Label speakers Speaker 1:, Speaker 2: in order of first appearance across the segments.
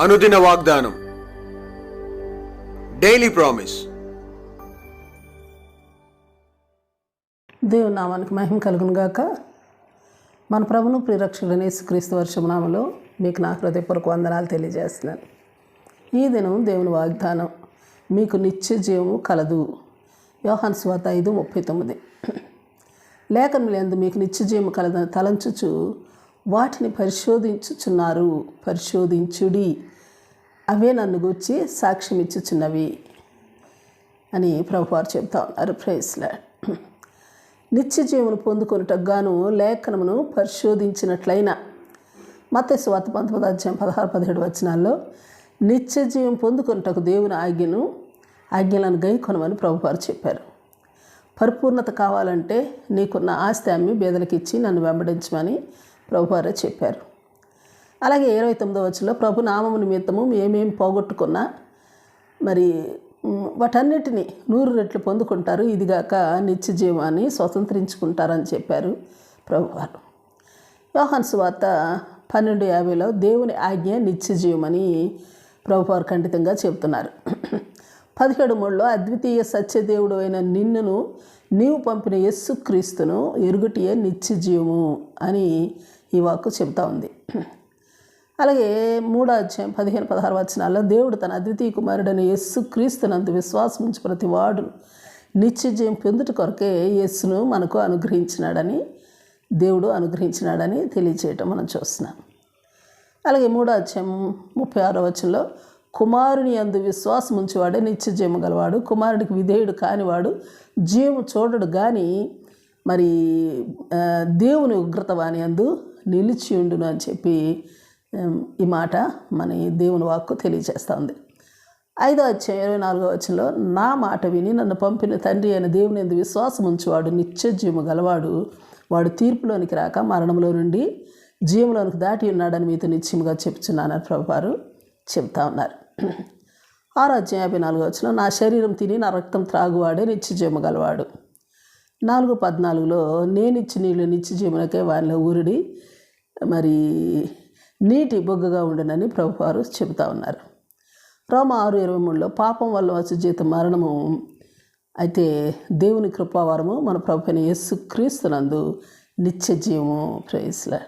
Speaker 1: అనుదిన వాగ్దానం. Daily promise
Speaker 2: దేవుని నామానికి మహిమ కలుగును గాక. మన ప్రభును క్రీస్తు యేసుక్రీస్తు వర్షమనామలో మీకు నా హృదయపూర్వక వందనాలు తెలియజేస్తున్నాను. ఈ దినం దేవుని వాగ్దానం. మీకు నిత్య జీవము కలదు. యోహాన్ స్వాత ఐదు ముప్పై తొమ్మిది. లేఖనులందు మీకు నిత్య జీవము కలదని తలంచుచు వాటిని పరిశోధించుచున్నారు. పరిశోధించుడి. అవే నన్ను గూర్చి సాక్ష్యం ఇచ్చుచున్నవి అని ప్రభువారు చెప్తా ఉన్నారు. ప్రైస్లా నిత్య జీవును పొందుకొనుటకు గాను లేఖనమును పరిశోధించినట్లయినా. మత స్వాత పంతొమ్మిది అధ్యాయం పదహారు పదిహేడు వచనాల్లో నిత్య జీవం పొందుకొనుటకు దేవుని ఆజ్ఞను ఆజ్ఞలను గైకొనమని ప్రభువారు చెప్పారు. పరిపూర్ణత కావాలంటే నీకున్న ఆస్తి అమ్మి బేదలకు ఇచ్చి నన్ను వెంబడించమని ప్రభువారే చెప్పారు. అలాగే ఇరవై తొమ్మిదో వచ్చంలో ప్రభు నామము నిమిత్తము మేమేం పోగొట్టుకున్నా మరి వాటన్నిటిని నూరు రెట్లు పొందుకుంటారు. ఇదిగాక నిత్య జీవాన్ని స్వతంత్రించుకుంటారని చెప్పారు ప్రభువారు. యోహాన్ వార్త పన్నెండు యాభైలో దేవుని ఆజ్ఞ నిత్య జీవమని ప్రభువారు ఖండితంగా చెబుతున్నారు. పదిహేడు మూడులో అద్వితీయ సత్యదేవుడు అయిన నిన్నును నీవు పంపిన యస్సు క్రీస్తును ఎరుగుటియే నిత్య జీవము అని ఈ వాక్కు చెబుతా ఉంది. అలాగే మూడో అధ్యాయం పదిహేను పదహారు వచనాల్లో దేవుడు తన అద్వితీయ కుమారుడైన యస్సు క్రీస్తునందు విశ్వాసం ఉంచి ప్రతి వాడు నిత్యజయం పొందుట కొరకే యస్సును మనకు అనుగ్రహించినాడని దేవుడు అనుగ్రహించినాడని తెలియచేయటం మనం చూస్తున్నాం. అలాగే మూడో అధ్యాయం ముప్పై ఆరో వచనంలో కుమారుని అందు విశ్వాసం ఉంచేవాడే నిత్య గలవాడు కుమారుడికి విధేయుడు కానివాడు జీవము చూడడు కానీ మరి దేవుని ఉగ్రత వాని అందు నిలిచి ఉండును అని చెప్పి ఈ మాట మన దేవుని వాక్కు తెలియజేస్తుంది. ఐదో వచ్చే ఇరవై నాలుగో వచ్చంలో నా మాట విని నన్ను పంపిన తండ్రి అయిన దేవుని ఎందు విశ్వాసం ఉంచేవాడు నిత్యజీవము గలవాడు. వాడు తీర్పులోనికి రాక మరణంలో నుండి జీవంలోనికి దాటి ఉన్నాడని మీతో నిశ్చయముగా చెప్తున్నానని ప్రభువారు చెప్తా ఉన్నారు. ఆరో యాభై నాలుగో వచ్చిన నా శరీరం తిని నా రక్తం త్రాగువాడే నిత్యజీవము గలవాడు. నాలుగు పద్నాలుగులో నేనిచ్చి నీళ్ళు నిత్యజీవులకే వారిలో ఊరిడి మరి నీటి బొగ్గుగా ఉండనని ప్రభువారు చెబుతా ఉన్నారు. రోమ ఆరు ఇరవై మూడులో పాపం వల్ల వచ్చే జీతం మరణము అయితే దేవుని కృపావరము మన ప్రభు అయిన యేసు క్రీస్తునందు నిత్య జీవము. ప్రేయస్లా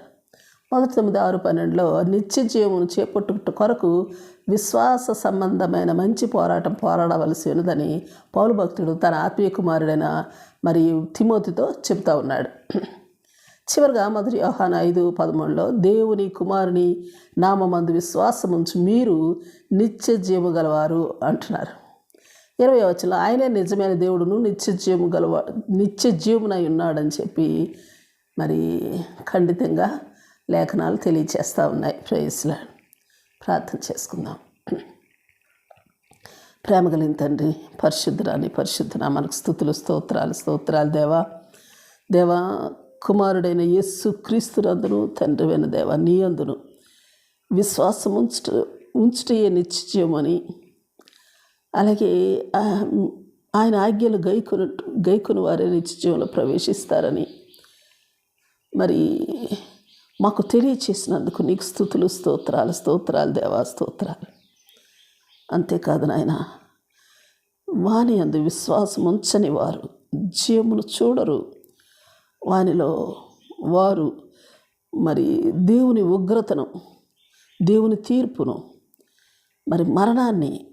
Speaker 2: మొదటి తొమ్మిది ఆరు పన్నెండులో నిత్య జీవమును చేపట్టుట కొరకు విశ్వాస సంబంధమైన మంచి పోరాటం పోరాడవలసి ఉన్నదని పౌలు భక్తుడు తన ఆత్మీయ కుమారుడైన మరియు తిమోతితో చెబుతా ఉన్నాడు. చివరిగా మొదటి యోహాన్ ఐదు పదమూడులో దేవుని కుమారుని నామందు ఉంచి మీరు నిత్య జీవ గలవారు అంటున్నారు. ఇరవై వచ్చలో ఆయనే నిజమైన దేవుడును నిత్య జీవము గలవ నిత్య జీవమునై ఉన్నాడని చెప్పి మరి ఖండితంగా లేఖనాలు తెలియచేస్తూ ఉన్నాయి. ప్రేయస్లా ప్రార్థన చేసుకుందాం. ప్రేమ కలిగిన తండ్రి పరిశుద్ధరాని పరిశుద్ధన మనకు స్థుతులు స్తోత్రాలు స్తోత్రాలు దేవా. దేవా కుమారుడైన యస్సు క్రీస్తునందును తండ్రివైన దేవ నీ అందును విశ్వాసం ఉంచుట ఉంచుటయే నిశ్చయమని. అలాగే ఆయన ఆజ్ఞలు గైకును గైకొని వారే నిత్యజీవంలో ప్రవేశిస్తారని. మరి మాకు తెలియచేసినందుకు నీకు స్థుతులు స్తోత్రాలు స్తోత్రాలు దేవా స్తోత్రాలు. అంతేకాదు నాయన వాణి అందు విశ్వాసం ఉంచని వారు జీవమును చూడరు. వానిలో వారు మరి దేవుని ఉగ్రతను దేవుని తీర్పును మరి మరణాన్ని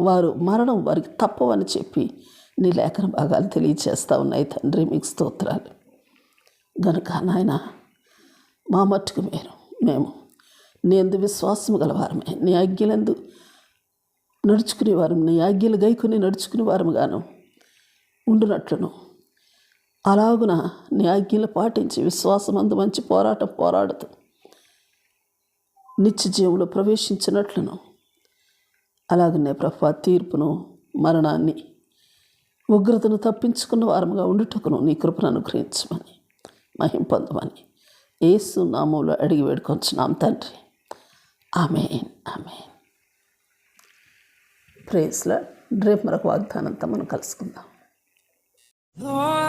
Speaker 2: వారు మరణం వారికి తప్పవని చెప్పి నీ లేఖన భాగాలు తెలియచేస్తూ ఉన్నాయి తండ్రి మీకు స్తోత్రాలు. గనుక నాయన మా మట్టుకు మీరు మేము నీ ఎందు విశ్వాసం గలవారమే. నీ ఆజ్ఞలందు నడుచుకునేవారం నీ ఆజ్ఞలు గైకొని నడుచుకునే వారముగాను ఉండునట్లును. అలాగున నీ ఆజ్ఞలు పాటించి విశ్వాసమందు మంచి పోరాటం పోరాడుతూ నిత్య జీవులు ప్రవేశించినట్లును. అలాగనే ప్రభా తీర్పును మరణాన్ని ఉగ్రతను తప్పించుకున్న వారముగా ఉండుటకును నీ కృపను అనుగ్రహించమని మహిం పొందమని ఏసు నామంలో అడిగి వేడుకొంచున్నాం తండ్రి. Amen amen. ప్రేస్లో రేపు మరొక వాగ్దానంతో మనం కలుసుకుందాం.